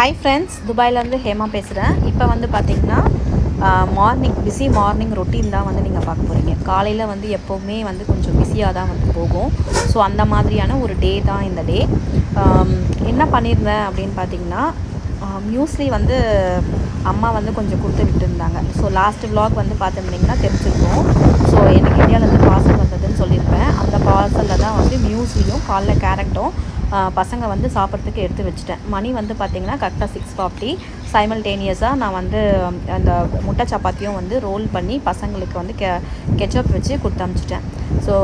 Hi friends துபாயிலேருந்து Hema பேசுகிறேன் இப்போ வந்து பார்த்தீங்கன்னா மார்னிங் பிஸி மார்னிங் ரொட்டீன் தான் வந்து நீங்கள் பார்க்க போகிறீங்க காலையில் வந்து எப்போவுமே வந்து கொஞ்சம் பிஸியாக தான் வந்து போகும். ஸோ அந்த மாதிரியான ஒரு டே தான் இந்த டே என்ன பண்ணியிருந்தேன் அப்படின்னு பார்த்தீங்கன்னா மியூஸ்லி வந்து அம்மா வந்து கொஞ்சம் கொடுத்து விட்டுருந்தாங்க. ஸோ லாஸ்ட் vlog வந்து பார்த்துருந்தீங்கன்னா தெரிஞ்சிருக்கோம். ஸோ எனக்கு இந்தியாவிலேருந்து பார்சல் வந்ததுன்னு சொல்லியிருப்பேன். அந்த பார்சலில் தான் வந்து மியூஸ்லியும் காலைல கேரட்டும் பசங்க வந்து சாப்பிட்றதுக்கு எடுத்து வச்சுட்டேன். மணி வந்து பார்த்திங்கன்னா கரெக்டாக சிக்ஸ் ஃபார்ட்டி சைமல்டேனியஸாக நான் வந்து அந்த முட்டை சப்பாத்தியும் வந்து ரோல் பண்ணி பசங்களுக்கு வந்து கெ கெச்சப் வச்சு கொடுத்து ஸோ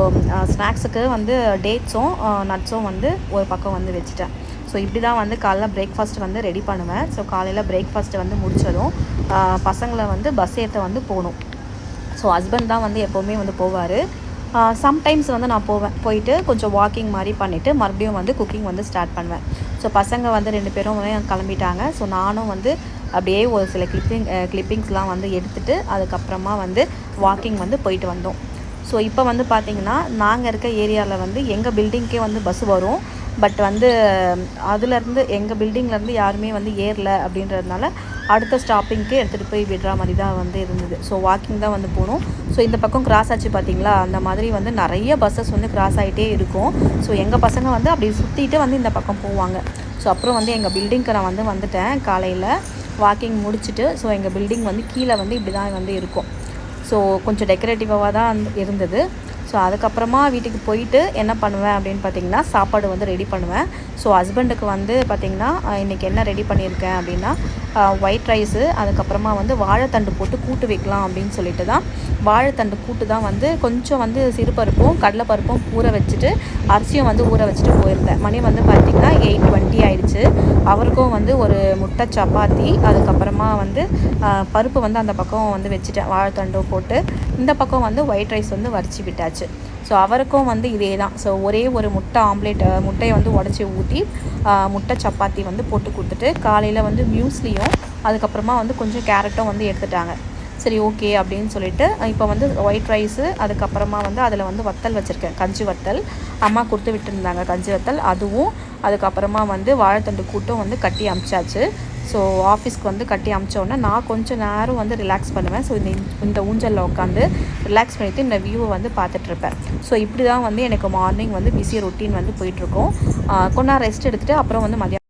ஸ்நாக்ஸுக்கு வந்து டேட்ஸும் நட்ஸும் வந்து ஒரு பக்கம் வந்து வச்சுட்டேன். ஸோ இப்படி தான் வந்து காலைல பிரேக்ஃபாஸ்ட் வந்து ரெடி பண்ணுவேன். ஸோ காலையில் பிரேக்ஃபாஸ்ட்டு வந்து முடித்ததும் பசங்களை வந்து பஸ் ஏற்ற வந்து போகணும். ஸோ ஹஸ்பண்ட் தான் வந்து எப்போவுமே வந்து போவார். சம்டைம்ஸ் வந்து நான் போவேன். போயிட்டு கொஞ்சம் வாக்கிங் மாதிரி பண்ணிவிட்டு மறுபடியும் வந்து குக்கிங் வந்து ஸ்டார்ட் பண்ணுவேன். ஸோ பசங்க வந்து ரெண்டு பேரும் கிளம்பிட்டாங்க. ஸோ நானும் வந்து அப்படியே ஒரு சில கிளிப்பிங் கிளிப்பிங்ஸ்லாம் வந்து எடுத்துகிட்டு அதுக்கப்புறமா வந்து வாக்கிங் வந்து போயிட்டு வந்தோம். ஸோ இப்போ வந்து பார்த்திங்கன்னா நாங்கள் இருக்க ஏரியாவில் வந்து எங்கள் பில்டிங்க்கே வந்து பஸ் வரும். பட் வந்து அதுலேருந்து எங்கள் பில்டிங்லேருந்து யாருமே வந்து ஏறல அப்படின்றதுனால அடுத்த ஸ்டாப்பிங்க்கு எடுத்துகிட்டு போய் விடுற மாதிரி தான் வந்து இருந்தது. ஸோ வாக்கிங் தான் வந்து போகணும் ஸோ இந்த பக்கம் கிராஸ் ஆச்சு பார்த்தீங்களா அந்த மாதிரி வந்து நிறைய பஸ்ஸஸ் வந்து கிராஸ் ஆகிட்டே இருக்கும். ஸோ எங்கள் பசங்க வந்து அப்படி சுற்றிட்டு வந்து இந்த பக்கம் போவாங்க. ஸோ அப்புறம் வந்து எங்கள் பில்டிங்க்கு நான் வந்து வந்துட்டேன். காலையில் வாக்கிங் முடிச்சுட்டு ஸோ எங்கள் பில்டிங் வந்து கீழே வந்து இப்படி தான் வந்து இருக்கும். ஸோ கொஞ்சம் டெக்கரேட்டிவாக தான் இருந்தது. ஸோ அதுக்கப்புறமா வீட்டுக்கு போயிட்டு என்ன பண்ணுவேன் அப்படின்னு பார்த்தீங்கன்னா சாப்பாடு வந்து ரெடி பண்ணுவேன். ஸோ ஹஸ்பண்டுக்கு வந்து பார்த்திங்கன்னா இன்றைக்கி என்ன ரெடி பண்ணியிருக்கேன் அப்படின்னா ஒயிட் ரைஸு அதுக்கப்புறமா வந்து வாழைத்தண்டு போட்டு கூட்டு வைக்கலாம் அப்படின்னு சொல்லிட்டு தான் வாழைத்தண்டு கூட்டு தான் வந்து கொஞ்சம் வந்து சிறுபருப்பும் கடலைப்பருப்பும் ஊற வச்சுட்டு அரிசியும் வந்து ஊற வச்சுட்டு போயிருந்தேன். மணி வந்து பார்த்திங்கன்னா எயிட் அவருக்கும் வந்து ஒரு முட்டை சப்பாத்தி அதுக்கப்புறமா வந்து பருப்பு வந்து அந்த பக்கம் வந்து வச்சுட்டேன். வாழைத்தண்டும் போட்டு இந்த பக்கம் வந்து ஒயிட் ரைஸ் வந்து வடிச்சு விட்டாச்சு. ஸோ அவருக்கும் வந்து இதே தான். ஸோ ஒரே ஒரு முட்டை ஆம்லேட் முட்டையை வந்து உடச்சி ஊற்றி முட்டை சப்பாத்தி வந்து போட்டு கொடுத்துட்டு காலையில் வந்து மியூஸ்லியும் அதுக்கப்புறமா வந்து கொஞ்சம் கேரட்டும் வந்து எடுத்துட்டாங்க. சரி ஓகே அப்படின்னு சொல்லிட்டு இப்போ வந்து ஒயிட் ரைஸு அதுக்கப்புறமா வந்து அதில் வந்து வத்தல் வச்சுருக்கேன். கஞ்சி வத்தல். அம்மா கொடுத்து விட்டுருந்தாங்க கஞ்சி வத்தல். அதுவும் அதுக்கப்புறமா வந்து வாழைத்தண்டு கூட்டம் வந்து கட்டி அமிச்சாச்சு. ஸோ ஆஃபீஸ்க்கு வந்து கட்டி அமிச்சோடனே நான் கொஞ்சம் நேரம் வந்து ரிலாக்ஸ் பண்ணுவேன். ஸோ இந்த இந்த ஊஞ்சலில் உட்காந்து ரிலாக்ஸ் பண்ணிவிட்டு இந்த வியூவை வந்து பார்த்துட்ருப்பேன் ஸோ இப்படி தான் வந்து எனக்கு மார்னிங் வந்து பிஸி ரொட்டீன் வந்து போயிட்டுருக்கோம் கொஞ்ச நேரம் ரெஸ்ட் எடுத்துகிட்டு அப்புறம் வந்து மதியம்